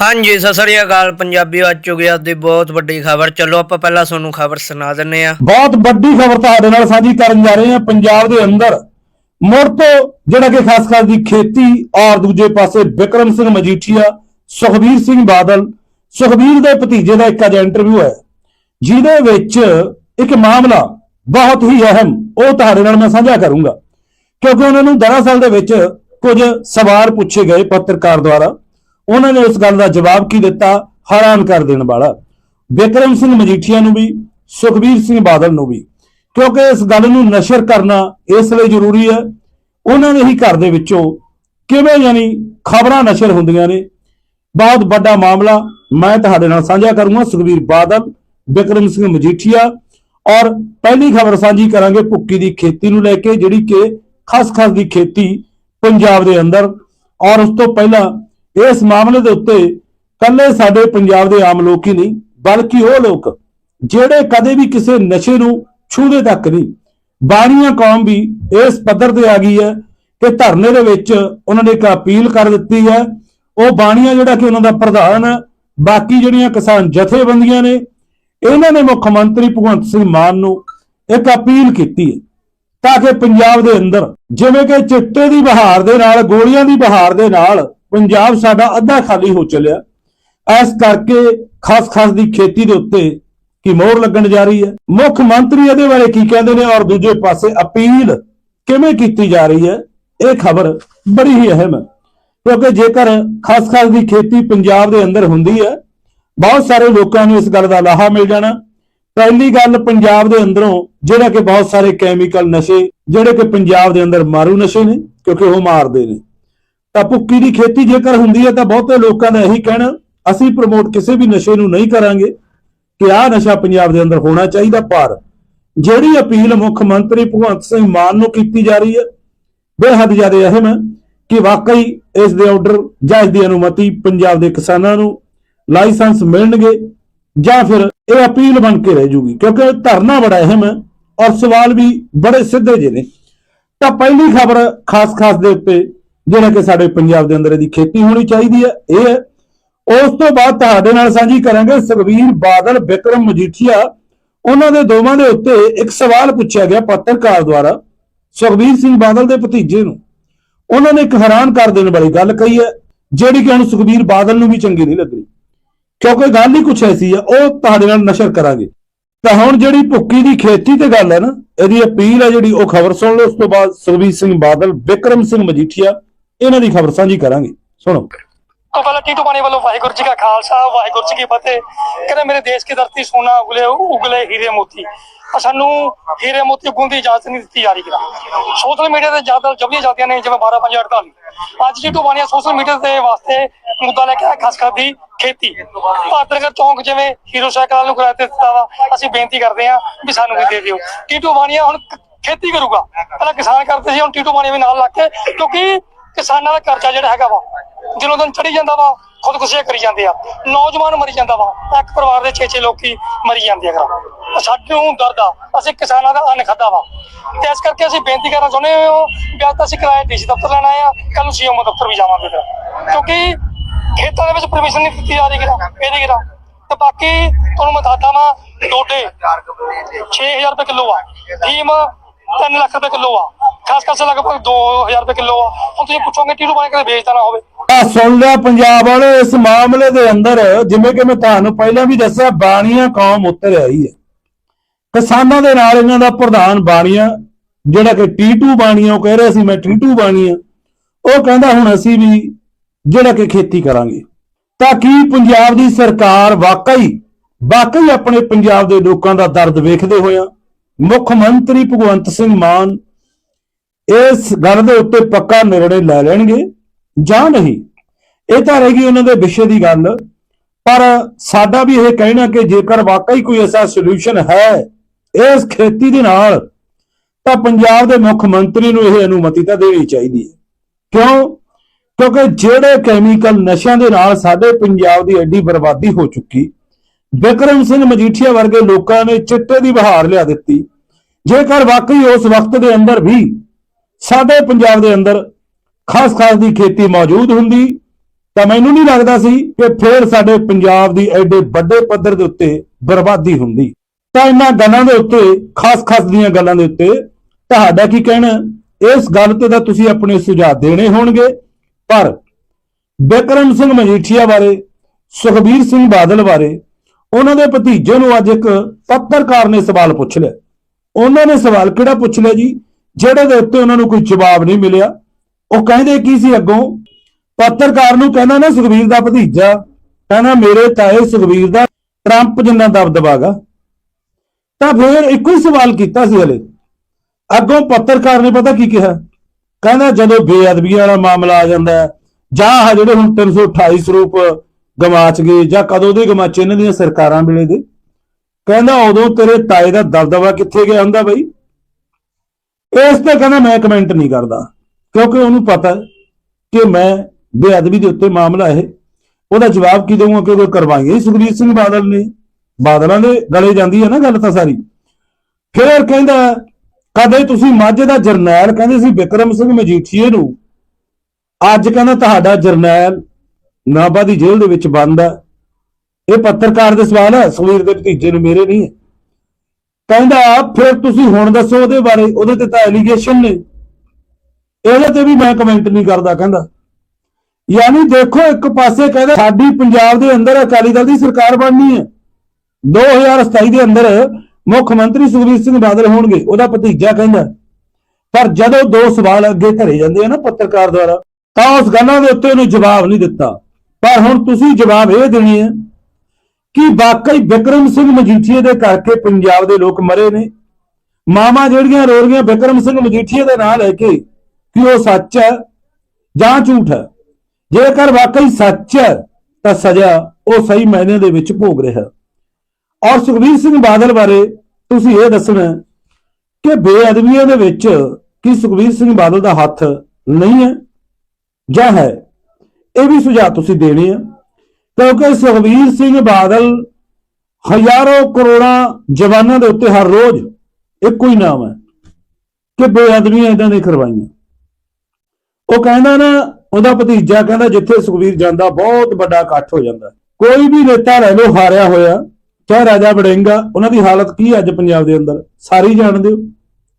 ਹਾਂਜੀ, ਸਤਿ ਸ੍ਰੀ ਅਕਾਲ। ਪੰਜਾਬੀ ਅੱਜ ਚੁਗਿਆ ਦੀ ਬਹੁਤ ਵੱਡੀ ਖਬਰ। ਚਲੋ, ਆਪਾਂ ਪਹਿਲਾਂ ਤੁਹਾਨੂੰ ਖਬਰ ਸੁਣਾ ਦਿੰਨੇ ਆ ਬਹੁਤ ਵੱਡੀ ਖਬਰ ਤੁਹਾਡੇ ਨਾਲ ਸਾਂਝੀ ਕਰਨ ਜਾ ਰਹੇ ਹਾਂ ਪੰਜਾਬ ਦੇ ਅੰਦਰ। ਮੁੜ ਤੋਂ ਜਿਹੜਾ ਕਿ ਖਾਸ ਕਰ ਦੀ ਖੇਤੀ ਔਰ ਦੂਜੇ ਪਾਸੇ ਵਿਕਰਮ ਸਿੰਘ ਮਜੀਠੀਆ, ਸੁਖਬੀਰ ਸਿੰਘ ਬਾਦਲ, ਸੁਖਬੀਰ ਦੇ ਭਤੀਜੇ ਦਾ ਇੱਕ ਅੱਜ ਇੰਟਰਵਿਊ ਹੈ, ਜਿਹਦੇ ਵਿੱਚ ਇੱਕ ਮਾਮਲਾ ਬਹੁਤ ਹੀ ਅਹਿਮ, ਉਹ ਤੁਹਾਡੇ ਨਾਲ ਮੈਂ ਸਾਂਝਾ ਕਰੂੰਗਾ। ਕਿਉਂਕਿ ਉਹਨਾਂ ਨੂੰ ਦਰਅਸਲ ਦੇ ਵਿੱਚ ਕੁਝ ਸਵਾਲ ਪੁੱਛੇ ਗਏ ਪੱਤਰਕਾਰ ਦੁਆਰਾ। ਉਹਨਾਂ ਨੇ ਉਸ ਗੱਲ ਦਾ ਜਵਾਬ ਕੀ ਦਿੱਤਾ? ਹੈਰਾਨ ਕਰ ਦੇਣ ਵਾਲਾ। ਬਿਕਰਮ ਸਿੰਘ ਮਜੀਠੀਆ ਨੂੰ ਵੀ, ਸੁਖਬੀਰ ਸਿੰਘ ਬਾਦਲ ਨੂੰ ਵੀ। ਕਿਉਂਕਿ ਇਸ ਗੱਲ ਨੂੰ ਨਸ਼ਰ ਕਰਨਾ ਇਸ ਲਈ ਜ਼ਰੂਰੀ ਹੈ। ਉਹਨਾਂ ਦੇ ਹੀ ਘਰ ਦੇ ਵਿੱਚੋਂ ਕਿਵੇਂ ਯਾਨੀ ਖਬਰਾਂ ਨਸ਼ਰ ਹੁੰਦੀਆਂ ਨੇ। ਬਹੁਤ ਵੱਡਾ ਮਾਮਲਾ, ਮੈਂ ਤੁਹਾਡੇ ਨਾਲ ਸਾਂਝਾ ਕਰੂੰਗਾ ਸੁਖਬੀਰ ਬਾਦਲ ਬਿਕਰਮ ਸਿੰਘ ਮਜੀਠੀਆ ਔਰ ਪਹਿਲੀ ਖਬਰ ਸਾਂਝੀ ਕਰਾਂਗੇ ਭੁੱਕੀ ਦੀ ਖੇਤੀ ਨੂੰ ਲੈ ਕੇ, ਜਿਹੜੀ ਕਿ ਖਸ-ਖਸ ਦੀ ਖੇਤੀ ਪੰਜਾਬ ਦੇ ਅੰਦਰ ਔਰ ਉਸ ਤੋਂ ਪਹਿਲਾਂ ਇਸ ਮਾਮਲੇ ਦੇ ਉੱਤੇ ਕੱਲੇ ਸਾਡੇ ਪੰਜਾਬ ਦੇ ਆਮ ਲੋਕ ਹੀ ਨਹੀਂ, ਬਲਕਿ ਉਹ ਲੋਕ ਜਿਹੜੇ ਕਦੇ ਵੀ ਕਿਸੇ ਨਸ਼ੇ ਨੂੰ ਛੂਹਦੇ ਤੱਕ ਨਹੀਂ। ਬਾਣੀਆਂ ਕੌਮ ਵੀ ਇਸ ਪੱਧਰ ਤੇ ਆ ਗਈ ਹੈ ਕਿ ਧਰਨੇ ਦੇ ਵਿੱਚ ਉਹਨਾਂ ਨੇ ਇੱਕ ਅਪੀਲ ਕਰ ਦਿੱਤੀ ਹੈ। ਉਹ ਬਾਣੀਆਂ ਜਿਹੜਾ ਕਿ ਉਹਨਾਂ ਦਾ ਪ੍ਰਧਾਨ ਹੈ, ਬਾਕੀ ਜਿਹੜੀਆਂ ਕਿਸਾਨ ਜਥੇਬੰਦੀਆਂ ਨੇ, ਇਹਨਾਂ ਨੇ ਮੁੱਖ ਮੰਤਰੀ ਭਗਵੰਤ ਸਿੰਘ ਮਾਨ ਨੂੰ ਇੱਕ ਅਪੀਲ ਕੀਤੀ ਹੈ ਤਾਂ ਕਿ ਪੰਜਾਬ ਦੇ ਅੰਦਰ ਜਿਵੇਂ ਕਿ ਚਿੱਟੇ ਦੀ ਬਹਾਰ ਦੇ ਨਾਲ, ਗੋਲੀਆਂ ਦੀ ਬਹਾਰ ਦੇ ਨਾਲ ਪੰਜਾਬ ਸਾਡਾ ਅੱਧਾ ਖਾਲੀ ਹੋ ਚੱਲਿਆ। ਇਸ ਕਰਕੇ ਖਾਸ-ਖਾਸ ਦੀ ਖੇਤੀ ਦੇ ਉੱਤੇ ਕੀ ਮੋਹਰ ਲੱਗਣ ਜਾ ਰਹੀ ਹੈ। ਮੁੱਖ ਮੰਤਰੀ ਇਹਦੇ ਬਾਰੇ ਕੀ ਕਹਿੰਦੇ ਨੇ ਔਰ ਦੂਜੇ ਪਾਸੇ ਅਪੀਲ ਕਿਵੇਂ ਕੀਤੀ ਜਾ ਰਹੀ ਹੈ, ਇਹ ਖਬਰ ਬੜੀ ਹੀ ਅਹਿਮ ਹੈ। ਕਿਉਂਕਿ ਜੇਕਰ ਖਾਸ-ਖਾਸ ਦੀ ਖੇਤੀ ਪੰਜਾਬ ਦੇ ਅੰਦਰ ਹੁੰਦੀ ਹੈ, ਬਹੁਤ ਸਾਰੇ ਲੋਕਾਂ ਨੂੰ ਇਸ ਗੱਲ ਦਾ ਲਾਹਾ ਮਿਲ ਜਾਣਾ। ਪਹਿਲੀ ਗੱਲ ਪੰਜਾਬ ਦੇ ਅੰਦਰੋਂ ਜਿਹੜਾ ਕਿ ਬਹੁਤ ਸਾਰੇ ਕੈਮੀਕਲ ਨਸ਼ੇ, ਜਿਹੜੇ ਕਿ ਪੰਜਾਬ ਦੇ ਅੰਦਰ ਮਾਰੂ ਨਸ਼ੇ ਨੇ, ਕਿਉਂਕਿ ਉਹ ਮਾਰਦੇ ਨੇ। ਤਾਂ ਭੁੱਕੀ ਦੀ ਖੇਤੀ ਜੇਕਰ ਹੁੰਦੀ ਹੈ ਤਾਂ ਬਹੁਤੇ ਲੋਕਾਂ ਦਾ ਇਹੀ ਕਹਿਣਾ, ਅਸੀਂ ਪ੍ਰਮੋਟ ਕਿਸੇ ਵੀ ਨਸ਼ੇ ਨੂੰ ਨਹੀਂ ਕਰਾਂਗੇ ਕਿ ਆਹ ਨਸ਼ਾ ਪੰਜਾਬ ਦੇ ਅੰਦਰ ਹੋਣਾ ਚਾਹੀਦਾ ਪਰ ਜਿਹੜੀ ਅਪੀਲ ਮੁੱਖ ਮੰਤਰੀ ਭਗਵੰਤ ਸਿੰਘ ਮਾਨ ਨੂੰ ਕੀਤੀ ਜਾ ਰਹੀ ਹੈ, ਬੇਹੱਦ ਜ਼ਿਆਦਾ ਅਹਿਮ ਹੈ ਕਿ ਵਾਕਈ ਇਸ ਦੇ ਆਰਡਰ ਜਾਂ ਇਸ ਦੀ ਅਨੁਮਤੀ ਪੰਜਾਬ ਦੇ ਕਿਸਾਨਾਂ ਨੂੰ ਲਾਇਸੈਂਸ ਮਿਲਣਗੇ ਜਾਂ ਫਿਰ ਇਹ ਅਪੀਲ ਬਣ ਕੇ ਰਹਿ ਜੂਗੀ, ਕਿਉਂਕਿ ਧਰਨਾ ਬੜਾ ਅਹਿਮ ਹੈ ਔਰ ਸਵਾਲ ਵੀ ਬੜੇ ਸਿੱਧੇ ਜਿਹੇ ਨੇ। ਤਾਂ ਪਹਿਲੀ ਖਬਰ ਖਾਸ-ਖਾਸ ਦੇ ਉੱਤੇ ਜਿਹੜਾ ਕਿ ਸਾਡੇ ਪੰਜਾਬ ਦੇ ਅੰਦਰ ਇਹਦੀ ਖੇਤੀ ਹੋਣੀ ਚਾਹੀਦੀ ਹੈ, ਇਹ ਹੈ। ਉਸ ਤੋਂ ਬਾਅਦ ਤੁਹਾਡੇ ਨਾਲ ਸਾਂਝੀ ਕਰਾਂਗੇ ਸੁਖਬੀਰ ਬਾਦਲ, ਵਿਕਰਮ ਮਜੀਠੀਆ। ਉਹਨਾਂ ਦੇ ਦੋਵਾਂ ਦੇ ਉੱਤੇ ਇੱਕ ਸਵਾਲ ਪੁੱਛਿਆ ਗਿਆ ਪੱਤਰਕਾਰ ਦੁਆਰਾ, ਸੁਖਬੀਰ ਸਿੰਘ ਬਾਦਲ ਦੇ ਭਤੀਜੇ ਨੂੰ। ਉਹਨਾਂ ਨੇ ਇੱਕ ਹੈਰਾਨ ਕਰ ਦੇਣ ਵਾਲੀ ਗੱਲ ਕਹੀ ਹੈ, ਜਿਹੜੀ ਕਿ ਹੁਣ ਸੁਖਬੀਰ ਬਾਦਲ ਨੂੰ ਵੀ ਚੰਗੀ ਨਹੀਂ ਲੱਗਣੀ। ਕਿਉਂਕਿ ਗੱਲ ਹੀ ਕੁਛ ਐਸੀ ਹੈ, ਉਹ ਤੁਹਾਡੇ ਨਾਲ ਨਸ਼ਰ ਕਰਾਂਗੇ। ਤਾਂ ਹੁਣ ਜਿਹੜੀ ਭੁੱਕੀ ਦੀ ਖੇਤੀ ਤੇ ਗੱਲ ਹੈ ਨਾ, ਇਹਦੀ ਅਪੀਲ ਹੈ ਜਿਹੜੀ ਉਹ ਖਬਰ ਸੁਣ ਲਓ। ਉਸ ਤੋਂ ਬਾਅਦ ਸੁਖਬੀਰ ਸਿੰਘ ਬਾਦਲ, ਵਿਕਰਮ ਸਿੰਘ ਮਜੀਠੀਆ ਇਹਨਾਂ ਦੀ ਖਬਰ ਸਾਂਝੀ ਕਰਾਂਗੇ ਸੁਣੋ तो पहले टीटू पानी वालों वाहिगुरु जी का खालसा वाहिगुरु जी की फतेह कहते मेरे देश की धरती सोना उगले उगले हीरे मोती ਪਰ ਸਾਨੂੰ ਹੀਰੇ ਮੋਤੀ ਉਗਣ ਦੀ ਇਜਾਜ਼ਤ ਨਹੀਂ ਦਿੱਤੀ ਜਾ ਰਹੀ ਕਿਰਾ ਸੋਸ਼ਲ ਮੀਡੀਆ ਤੇ ਜ਼ਿਆਦਾ ਜਬਲੀਆਂ ਜਾਂਦੀਆਂ ਨੇ ਜਿਵੇਂ 12 5 48 ਅੱਜ ਜੀ ਟੂਬਾਨੀਆਂ ਸੋਸ਼ਲ ਮੀਡੀਆ ਦੇ ਵਾਸਤੇ ਮੁੱਦਾ ਲੈ ਕੇ ਆਇਆ ਖਾਸ ਕਰ ਦੀ ਖੇਤੀ ਭਾਦਰਗਰ ਚੌਂਕ ਜਿਵੇਂ ਹੀਰੋ ਸਾਈਕਲ ਨੂੰ ਕਿਰਾਏ ਤੇ ਦਿੱਤਾ ਵਾ ਅਸੀਂ ਬੇਨਤੀ ਕਰਦੇ ਹਾਂ ਵੀ ਸਾਨੂੰ ਵੀ ਦੇ ਦਿਓ ਟੀਟੂ ਬਾਣੀਆ ਹੁਣ ਕ- ਖੇਤੀ ਕਰੂਗਾ ਪਹਿਲਾਂ ਕਿਸਾਨ ਕਰਦੇ ਸੀ ਹੁਣ ਟੀਟੂ ਬਾਣੀਆ ਵੀ ਨਾਲ ਲੱਗ ਕੇ ਕਿਉਂਕਿ ਕਿਸਾਨਾਂ ਦਾ ਕਰਜ਼ਾ ਜਿਹੜਾ ਹੈਗਾ ਵਾ ਦਿਨੋਂ ਦਿਨ ਚੜੀ ਜਾਂਦਾ ਵਾ ਖੁਦਕੁਸ਼ੀਆਂ ਕਰੀ ਜਾਂਦੇ ਆ ਨੌਜਵਾਨ ਮਰੀ ਜਾਂਦਾ ਵਾ ਇੱਕ ਪਰਿਵਾਰ ਦੇ 6-6 ਲੋਕੀ ਮਰੀ ਜਾਂਦੇ ਆ ਸਾਨੂੰ ਦਰਦ ਆ ਅਸੀਂ ਕਿਸਾਨਾਂ ਦਾ ਅੰਨ ਖਾਦਾ ਵਾ। ਤੇ ਇਸ ਕਰਕੇ ਅਸੀਂ ਬੇਨਤੀ ਕਰਨਾ ਚਾਹੁੰਦੇ ਹਾਂ ਵੀ ਅੱਜ ਤਾਂ ਅਸੀਂ ਕਿਰਾਏ ਡੀਸੀ ਦਫ਼ਤਰ ਲੈਣਾ ਆ ਕੱਲ ਨੂੰ ਸੀਐਮ ਦਫ਼ਤਰ ਵੀ ਜਾਵਾਂਗੇ ਫਿਰ। ਕਿਉਂਕਿ ਖੇਤਾਂ ਦੇ ਵਿੱਚ ਪਰਮਿਸ਼ਨ ਨਹੀਂ ਦਿੱਤੀ ਜਾ ਰਹੀ ਕਿਰਾ ਇਹਦੇ ਕਿਰਾ ਤੇ ਬਾਕੀ ਤੁਹਾਨੂੰ ਮੈਂ ਦੱਸਦਾ ਵਾਂ ਡੋਡੇ 6000 ਰੁਪਏ ਕਿਲੋ ਆ ਫੀਮ 3 ਲੱਖ ਰੁਪਏ ਕਿਲੋ ਆ। ਖਾਸ ਕਰਕੇ ਲਗਭਗ 2000 ਰੁਪਏ ਕਿਲੋ ਆ। ਹੁਣ ਤੁਸੀਂ ਪੁੱਛੋਗੇ ਟੀਰੂ ਬਣ ਕੇ ਵੇਚਦਾ ਨਾ ਹੋਵੇ। ਆ ਸੁਣ ਲਿਆ ਪੰਜਾਬ ਵਾਲੇ, ਇਸ ਮਾਮਲੇ ਦੇ ਅੰਦਰ ਜਿਵੇਂ ਕਿ ਮੈਂ ਤੁਹਾਨੂੰ ਪਹਿਲਾਂ ਵੀ ਦੱਸਿਆ, ਬਾਣੀਆਂ ਕੌਮ ਉੱਤਰ ਆਈ ਹੈ। ਕਿਸਾਨਾਂ ਦੇ ਨਾਲ ਇਹਨਾਂ ਦਾ ਪ੍ਰਧਾਨ ਬਾਣੀਆਂ, ਜਿਹੜਾ ਕਿ ਟੀਟੂ ਬਾਣੀਆਂ, ਉਹ ਕਹਿ ਰਿਹਾ ਸੀ ਮੈਂ ਟੀਟੂ ਬਾਣੀਆਂ। ਉਹ ਕਹਿੰਦਾ ਹੁਣ ਅਸੀਂ ਵੀ ਜਿਹੜਾ ਕਿ ਖੇਤੀ ਕਰਾਂਗੇ। ਤਾਂ ਕੀ ਪੰਜਾਬ ਦੀ ਸਰਕਾਰ ਵਾਕਈ ਵਾਕਈ ਆਪਣੇ ਪੰਜਾਬ ਦੇ ਲੋਕਾਂ ਦਾ ਦਰਦ ਵੇਖਦੇ ਹੋਇਆ ਮੁੱਖ ਮੰਤਰੀ ਭਗਵੰਤ ਸਿੰਘ ਮਾਨ ਇਸ ਗੱਲ ਦੇ ਉੱਤੇ ਪੱਕਾ ਨਿਰਣੇ ਲੈ ਲੈਣਗੇ ਜਾਂ ਨਹੀਂ? ਇਹ ਤਾਂ ਰਹੇਗੀ ਉਹਨਾਂ ਦੇ ਵਿਸ਼ੇ ਦੀ ਗੱਲ। ਪਰ ਸਾਡਾ ਵੀ ਇਹ ਕਹਿਣਾ ਕਿ ਜੇਕਰ ਵਾਕਈ ਕੋਈ ਐਸਾ ਸੋਲੂਸ਼ਨ ਹੈ ਇਸ ਖੇਤੀ ਦੇ ਨਾਲ, ਤਾਂ ਪੰਜਾਬ ਦੇ ਮੁੱਖ ਮੰਤਰੀ ਨੂੰ ਇਹ ਅਨੁਮਤੀ ਤਾਂ ਦੇਣੀ ਚਾਹੀਦੀ ਹੈ। ਕਿਉਂ? ਕਿਉਂਕਿ ਜਿਹੜੇ ਕੈਮੀਕਲ ਨਸ਼ਿਆਂ ਦੇ ਨਾਲ ਸਾਡੇ ਪੰਜਾਬ ਦੀ ਐਡੀ ਬਰਬਾਦੀ ਹੋ ਚੁੱਕੀ, ਵਿਕਰਮ ਸਿੰਘ ਮਜੀਠੀਆ ਵਰਗੇ ਲੋਕਾਂ ਨੇ ਚਿੱਟੇ ਦੀ ਬਹਾਰ ਲਿਆ ਦਿੱਤੀ। ਜੇਕਰ ਵਾਕਈ ਉਸ ਵਕਤ ਦੇ ਅੰਦਰ ਵੀ ਸਾਡੇ ਪੰਜਾਬ ਦੇ ਅੰਦਰ ਖਾਸ ਖਾਸ ਦੀ ਖੇਤੀ ਮੌਜੂਦ ਹੁੰਦੀ, ਤਾਂ ਮੈਨੂੰ ਨਹੀਂ ਲੱਗਦਾ ਸੀ ਕਿ ਫੇਰ ਸਾਡੇ ਪੰਜਾਬ ਦੀ ਐਡੇ ਵੱਡੇ ਪੱਧਰ ਦੇ ਉੱਤੇ ਬਰਬਾਦੀ ਹੁੰਦੀ। ਤਾਂ ਇਹਨਾਂ ਗੱਲਾਂ ਦੇ ਉੱਤੇ ਖਾਸ-ਖਾਸ ਦੀਆਂ ਗੱਲਾਂ ਦੇ ਉੱਤੇ ਤੁਹਾਡਾ ਕੀ ਕਹਿਣਾ ਇਸ ਗੱਲ ਤੇ ਤਾਂ ਤੁਸੀਂ ਆਪਣੇ ਸੁਝਾਅ ਦੇਣੇ ਹੋਣਗੇ, ਪਰ ਬਿਕਰਮ ਸਿੰਘ ਮਜੀਠੀਆ ਬਾਰੇ, ਸੁਖਬੀਰ ਸਿੰਘ ਬਾਦਲ ਬਾਰੇ ਉਹਨਾਂ ਦੇ ਭਤੀਜੇ ਨੂੰ ਅੱਜ ਇੱਕ ਪੱਤਰਕਾਰ ਨੇ ਸਵਾਲ ਪੁੱਛ ਲਿਆ। ਉਹਨਾਂ ਨੇ ਸਵਾਲ ਕਿਹੜਾ ਪੁੱਛ ਲਿਆ ਜੀ? ਜਿਹੜੇ ਦੇ ਉੱਤੇ ਉਹਨਾਂ ਨੂੰ ਕੋਈ ਜਵਾਬ ਨਹੀਂ ਮਿਲਿਆ। ਉਹ ਕਹਿੰਦੇ ਕੀ ਸੀ ਅੱਗੋਂ? ਪੱਤਰਕਾਰ ਨੂੰ ਕਹਿੰਦਾ ਨਾ, ਸੁਖਬੀਰ ਦਾ ਭਤੀਜਾ ਕਹਿੰਦਾ, ਮੇਰੇ ਤਾਏ ਸੁਖਬੀਰ ਦਾ ਟਰੰਪ ਜਿੰਨਾ ਦਬਦਬਾਗਾ ਤਾਂ ਫਿਰ ਇੱਕੋ ਹੀ ਸਵਾਲ ਕੀਤਾ ਸੀ ਹਲੇ। ਅੱਗੋਂ ਪੱਤਰਕਾਰ ਨੇ ਪਤਾ ਕੀ ਕਿਹਾ? ਕਹਿੰਦਾ, ਜਦੋਂ ਬੇਅਦਬੀ ਵਾਲਾ ਮਾਮਲਾ ਆ ਜਾਂਦਾ ਜਾਂ ਆਹ ਜਿਹੜੇ ਹੁਣ 328 ਸਰੂਪ ਗਵਾਚ ਗਏ, ਜਾਂ ਕਦੋਂ ਦੇ ਗਵਾਚੇ, ਇਹਨਾਂ ਦੀਆਂ ਸਰਕਾਰਾਂ ਵੇਲੇ ਦੇ? ਕਹਿੰਦਾ, ਉਦੋਂ ਤੇਰੇ ਤਾਏ ਦਾ ਦਬਦਬਾ ਕਿੱਥੇ ਗਿਆ ਹੁੰਦਾ ਬਈ? ਇਸ ਤੇ ਕਹਿੰਦਾ ਮੈਂ ਕਮੈਂਟ ਨਹੀਂ ਕਰਦਾ। ਕਿਉਂਕਿ ਉਹਨੂੰ ਪਤਾ ਕਿ ਮੈਂ ਬੇਅਦਬੀ ਦੇ ਉੱਤੇ ਮਾਮਲਾ ਇਹ। ਉਹਦਾ ਜਵਾਬ ਕੀ ਦਊਂਗਾ ਕਿ ਉਹ ਕਰਵਾਏਗੇ ਸੁਖਬੀਰ ਸਿੰਘ ਬਾਦਲ ਨੇ। ਬਾਦਲਾਂ ਦੇ ਗਲੇ ਜਾਂਦੀ ਹੈ ਨਾ ਗੱਲ ਤਾਂ ਸਾਰੀ। ਫਿਰ ਕਹਿੰਦਾ, ਕਦੇ ਤੁਸੀਂ ਮਾਝੇ ਦਾ ਜਰਨੈਲ ਕਹਿੰਦੇ ਸੀ ਵਿਕਰਮ ਸਿੰਘ ਮਜੀਠੀਏ ਨੂੰ। ਅੱਜ ਕਹਿੰਦਾ ਤੁਹਾਡਾ ਜਰਨੈਲ ਨਾਭਾ ਦੀ ਜੇਲ੍ਹ ਦੇ ਵਿੱਚ ਬੰਦ ਹੈ। ਇਹ ਪੱਤਰਕਾਰ ਦੇ ਸਵਾਲ ਹੈ, ਸੁਖਬੀਰ ਦੇ ਭਤੀਜੇ ਨੂੰ ਮੇਰੇ ਨਹੀਂ ਹੈ। ਕਹਿੰਦਾ, ਫਿਰ ਤੁਸੀਂ ਹੁਣ ਦੱਸੋ ਉਹਦੇ ਬਾਰੇ, ਉਹਦੇ ਤੇ ਤਾਂ ਐਲੀਗੇਸ਼ਨ ਨੇ। ਇਹਦੇ ਤੇ ਵੀ ਮੈਂ ਕਮੈਂਟ ਨਹੀਂ ਕਰਦਾ, ਕਹਿੰਦਾ। ਯਾਨੀ ਦੇਖੋ, ਇੱਕ ਪਾਸੇ ਕਹਿੰਦਾ, ਸਾਡੀ ਪੰਜਾਬ ਦੇ ਅੰਦਰ ਅਕਾਲੀ ਦਲ ਦੀ ਸਰਕਾਰ ਬਣਨੀ ਹੈ। 2027 ਦੇ ਅੰਦਰ ਮੁੱਖ ਮੰਤਰੀ ਸੁਖਬੀਰ ਸਿੰਘ ਬਾਦਲ ਹੋਣਗੇ, ਉਹਦਾ ਭਤੀਜਾ ਕਹਿੰਦਾ। ਪਰ ਜਦੋਂ ਦੋ ਸਵਾਲ ਅੱਗੇ ਧਰੇ ਜਾਂਦੇ ਆ ਨਾ ਪੱਤਰਕਾਰ ਦੁਆਰਾ, ਤਾਂ ਉਸ ਗੱਲਾਂ ਦੇ ਉੱਤੇ ਉਹਨੂੰ ਜਵਾਬ ਨਹੀਂ ਦਿੱਤਾ। ਪਰ ਹੁਣ ਤੁਸੀਂ ਜਵਾਬ ਇਹ ਦੇਣੀ ਹੈ ਕਿ ਵਾਕਈ ਬਿਕਰਮ ਸਿੰਘ ਮਜੀਠੀਏ ਦੇ ਕਰਕੇ ਪੰਜਾਬ ਦੇ ਲੋਕ ਮਰੇ ਨੇ? ਮਾਮਾ ਜਿਹੜੀਆਂ ਰੋ ਰਹੀਆਂ ਬਿਕਰਮ ਸਿੰਘ ਮਜੀਠੀਏ ਦੇ ਨਾਂ ਲੈ ਕੇ ਕਿ ਉਹ ਸੱਚ ਹੈ ਜਾਂ ਝੂਠ ਹੈ? ਜੇਕਰ ਵਾਕਈ ਸੱਚ ਹੈ, ਤਾਂ ਸਜ਼ਾ ਉਹ ਸਹੀ ਮਾਇਨੇ ਦੇ ਵਿੱਚ ਭੋਗ ਰਿਹਾ। ਔਰ ਸੁਖਬੀਰ ਸਿੰਘ ਬਾਦਲ ਬਾਰੇ ਤੁਸੀਂ ਇਹ ਦੱਸਣਾ ਕਿ ਬੇਅਦਬੀਆਂ ਦੇ ਵਿੱਚ ਕੀ ਸੁਖਬੀਰ ਸਿੰਘ ਬਾਦਲ ਦਾ ਹੱਥ ਨਹੀਂ ਹੈ ਜਾਂ ਹੈ? ਇਹ ਵੀ ਸੁਝਾਅ ਤੁਸੀਂ ਦੇਣੇ ਆ। ਕਿਉਂਕਿ ਸੁਖਬੀਰ ਸਿੰਘ ਬਾਦਲ ਹਜ਼ਾਰਾਂ ਕਰੋੜਾਂ ਜਵਾਨਾਂ ਦੇ ਉੱਤੇ ਹਰ ਰੋਜ਼ ਇੱਕੋ ਹੀ ਨਾਮ ਹੈ ਕਿ ਬੇਅਦਬੀਆਂ ਇਦਾਂ ਦੇ ਕਰਵਾਈਆਂ। ਉਹ ਕਹਿੰਦਾ ਨਾ, ਉਹਦਾ ਭਤੀਜਾ ਕਹਿੰਦਾ ਜਿੱਥੇ ਸੁਖਬੀਰ ਜਾਂਦਾ ਬਹੁਤ ਵੱਡਾ ਇਕੱਠ ਹੋ ਜਾਂਦਾ। ਕੋਈ ਵੀ ਨੇਤਾ ਰਹਿ ਲਓ ਹਾਰਿਆ ਹੋਇਆ, ਚਾਹੇ ਰਾਜਾ ਵੜਿੰਗਾ, ਉਹਨਾਂ ਦੀ ਹਾਲਤ ਕੀ ਹੈ ਅੱਜ ਪੰਜਾਬ ਦੇ ਅੰਦਰ? ਸਾਰੀ ਜਾਣਦੇ ਹੋ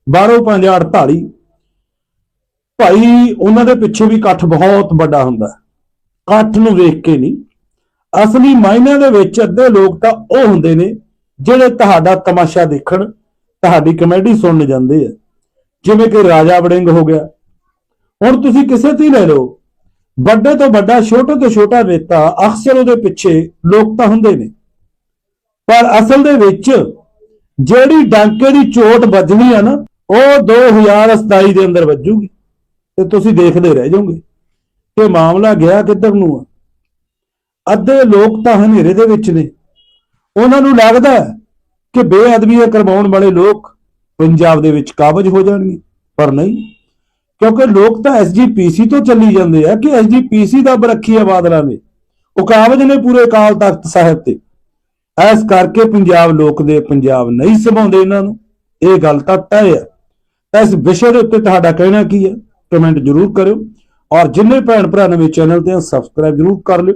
ਬਾਹਰੋਂ ਪੰਜ 48 ਭਾਈ, ਉਹਨਾਂ ਦੇ ਪਿੱਛੇ ਵੀ ਇਕੱਠ ਬਹੁਤ ਵੱਡਾ ਹੁੰਦਾ। ਇਕੱਠ ਨੂੰ ਵੇਖ ਕੇ ਨਹੀਂ। ਅਸਲੀ ਮਾਇਨਿਆਂ ਦੇ ਵਿੱਚ ਅੱਧੇ ਲੋਕ ਤਾਂ ਉਹ ਹੁੰਦੇ ਨੇ ਜਿਹੜੇ ਤੁਹਾਡਾ ਤਮਾਸ਼ਾ ਦੇਖਣ, ਤੁਹਾਡੀ ਕਮੇਡੀ ਸੁਣਨ ਜਾਂਦੇ ਆ। ਜਿਵੇਂ ਕਿ ਰਾਜਾ ਵੜਿੰਗ ਹੋ ਗਿਆ। ਹੁਣ ਤੁਸੀਂ ਕਿਸੇ ਤੇ ਲੈ ਲਓ। ਵੱਡੇ ਤੋਂ ਵੱਡਾ, ਛੋਟੇ ਤੋਂ ਛੋਟਾ ਨੇਤਾ ਅਕਸਰ ਉਹਦੇ ਪਿੱਛੇ ਲੋਕ ਤਾਂ ਹੁੰਦੇ ਨੇ। ਪਰ ਅਸਲ ਦੇ ਵਿੱਚ ਜਿਹੜੀ ਡਾਂਕੇ ਦੀ ਚੋਟ ਵੱਜਣੀ ਆ ਨਾ, ਉਹ 2027 ਦੇ ਅੰਦਰ ਵੱਜੂਗੀ। ਤੇ ਤੁਸੀਂ ਦੇਖਦੇ ਰਹਿ ਜਾਓਗੇ ਕਿ ਮਾਮਲਾ ਗਿਆ ਕਿੱਧਰ ਨੂੰ ਆ। ਅੱਧੇ ਲੋਕ ਤਾਂ ਹਨੇਰੇ ਦੇ ਵਿੱਚ ਨੇ। ਉਹਨਾਂ ਨੂੰ ਲੱਗਦਾ ਕਿ ਬੇਅਦਬੀਆਂ ਕਰਵਾਉਣ ਵਾਲੇ ਲੋਕ ਪੰਜਾਬ ਦੇ ਵਿੱਚ ਕਾਬਜ ਹੋ ਜਾਣਗੇ, ਪਰ ਨਹੀਂ। ਕਿਉਂਕਿ ਲੋਕ ਤਾਂ ਐਸਜੀਪੀਸੀ ਤੋਂ ਚੱਲੀ ਜਾਂਦੇ ਆ ਕਿ ਐਸਜੀਪੀਸੀ ਦਾ ਬਰਖੀ ਆ ਬਾਦਲਾਂ ਨੇ। ਉਹ ਕਾਬਜ ਨੇ ਪੂਰੇ ਅਕਾਲ ਤਖਤ ਸਾਹਿਬ ਤੇ। ਐਸ ਕਰਕੇ ਪੰਜਾਬ ਲੋਕ ਦੇ ਪੰਜਾਬ ਨਹੀਂ ਸਮਾਉਂਦੇ ਇਹਨਾਂ ਨੂੰ। ਇਹ ਗੱਲ ਤਾਂ ਤੈਅ ਹੈ ਇਸ ਵਿਸ਼ੇ ਦੇ ਉੱਤੇ ਤੁਹਾਡਾ ਕਹਿਣਾ ਕੀ ਹੈ? ਕਮੈਂਟ ਜ਼ਰੂਰ ਕਰਿਓ। ਔਰ ਜਿੰਨੇ ਭੈਣ ਭਰਾ ਨਵੇਂ ਚੈਨਲ ਤੇ ਸਬਸਕ੍ਰਾਈਬ ਜ਼ਰੂਰ ਕਰ ਲਿਓ।